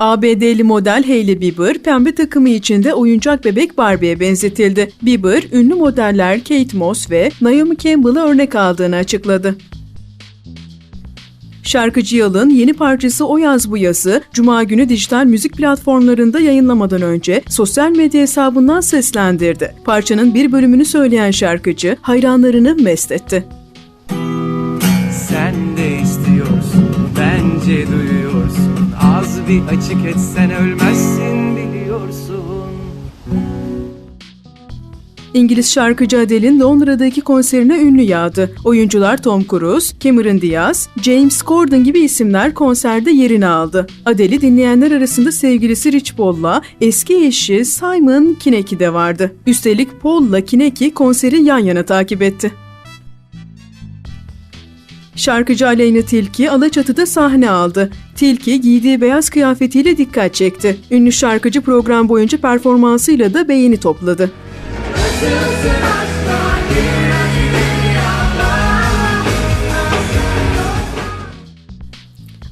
ABD'li model Hailey Bieber pembe takımı içinde oyuncak bebek Barbie'ye benzetildi. Bieber, ünlü modeller Kate Moss ve Naomi Campbell'ı örnek aldığını açıkladı. Şarkıcı Yalın yeni parçası O Yaz Bu Yaz'ı Cuma günü dijital müzik platformlarında yayınlamadan önce sosyal medya hesabından seslendirdi. Parçanın bir bölümünü söyleyen şarkıcı hayranlarını mest etti. Bir açık etsen ölmezsin biliyorsun İngiliz şarkıcı Adele'in Londra'daki konserine ünlü yağdı. Oyuncular Tom Cruise, Cameron Diaz, James Corden gibi isimler konserde yerini aldı. Adele'i dinleyenler arasında sevgilisi Rich Paul'la eski eşi Simon Kineki de vardı. Üstelik Paul'la Kineki konseri yan yana takip etti. Şarkıcı Aleyna Tilki Alaçatı'da sahne aldı. Tilki giydiği beyaz kıyafetiyle dikkat çekti. Ünlü şarkıcı program boyunca performansıyla da beğeni topladı.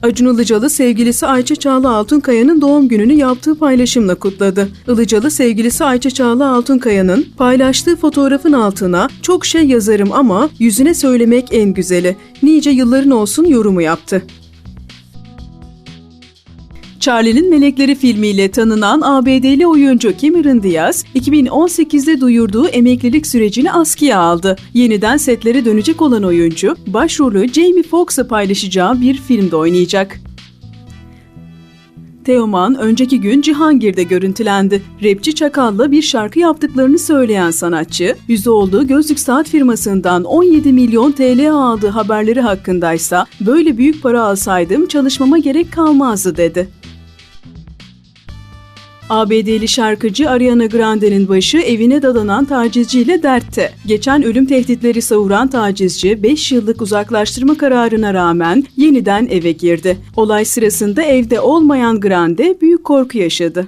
Acun Ilıcalı sevgilisi Ayça Çağla Altunkaya'nın doğum gününü yaptığı paylaşımla kutladı. Ilıcalı sevgilisi Ayça Çağla Altunkaya'nın paylaştığı fotoğrafın altına çok şey yazarım ama yüzüne söylemek en güzeli. Nice yılların olsun yorumu yaptı. Charlie'nin Melekleri filmiyle tanınan ABD'li oyuncu Cameron Diaz, 2018'de duyurduğu emeklilik sürecini askıya aldı. Yeniden setlere dönecek olan oyuncu, başrolü Jamie Foxx'la paylaşacağı bir filmde oynayacak. Teoman önceki gün Cihangir'de görüntülendi. Rapçi Çakal'la bir şarkı yaptıklarını söyleyen sanatçı, yüzü olduğu gözlük saat firmasından 17 milyon TL aldığı haberleri hakkındaysa böyle büyük para alsaydım çalışmama gerek kalmazdı dedi. ABD'li şarkıcı Ariana Grande'nin başı evine dadanan tacizciyle dertte. Geçen ölüm tehditleri savuran tacizci 5 yıllık uzaklaştırma kararına rağmen yeniden eve girdi. Olay sırasında evde olmayan Grande büyük korku yaşadı.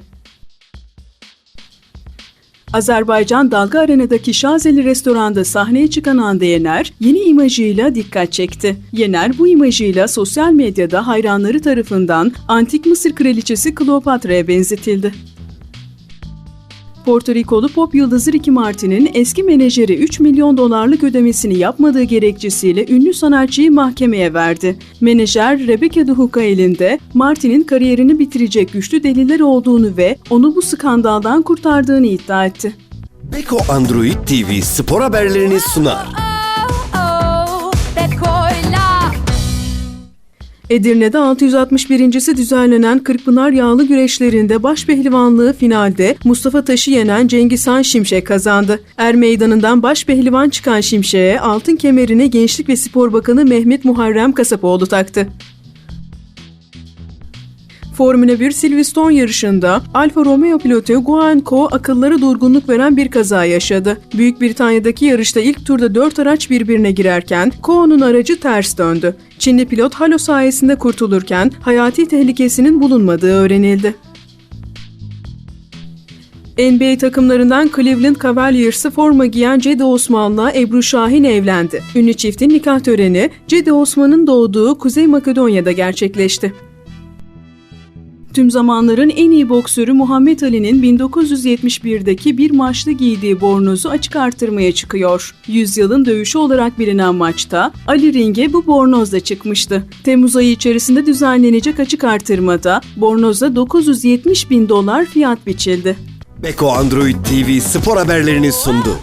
Azerbaycan Dalga Arena'daki Şazeli restoranda sahneye çıkan Hande Yener yeni imajıyla dikkat çekti. Yener bu imajıyla sosyal medyada hayranları tarafından Antik Mısır Kraliçesi Kleopatra'ya benzetildi. Porto Rikolu pop yıldızı Ricky Martin'in eski menajeri 3 milyon dolarlık ödemesini yapmadığı gerekçesiyle ünlü sanatçıyı mahkemeye verdi. Menajer Rebecca Duhuka elinde Martin'in kariyerini bitirecek güçlü deliller olduğunu ve onu bu skandaldan kurtardığını iddia etti. Beko Android TV spor haberlerini sunar. Edirne'de 661.si düzenlenen Kırkpınar Yağlı Güreşlerinde baş pehlivanlığı finalde Mustafa Taş'ı yenen Cengizhan Şimşek kazandı. Er meydanından baş pehlivan çıkan Şimşek'e altın kemerini Gençlik ve Spor Bakanı Mehmet Muharrem Kasapoğlu taktı. Formula 1 Silverstone yarışında Alfa Romeo pilotu Guan Ko akıllara durgunluk veren bir kaza yaşadı. Büyük Britanya'daki yarışta ilk turda 4 araç birbirine girerken Ko'nun aracı ters döndü. Çinli pilot halo sayesinde kurtulurken hayati tehlikesinin bulunmadığı öğrenildi. NBA takımlarından Cleveland Cavaliers'ı forma giyen Cedi Osman'la Ebru Şahin evlendi. Ünlü çiftin nikah töreni Cedi Osman'ın doğduğu Kuzey Makedonya'da gerçekleşti. Tüm zamanların en iyi boksörü Muhammed Ali'nin 1971'deki bir maçta giydiği bornozu açık artırmaya çıkıyor. Yüzyılın dövüşü olarak bilinen maçta Ali ringe bu bornozla çıkmıştı. Temmuz ayı içerisinde düzenlenecek açık artırmada bornoza 970 bin dolar fiyat biçildi. Beko Android TV spor haberlerini sundu.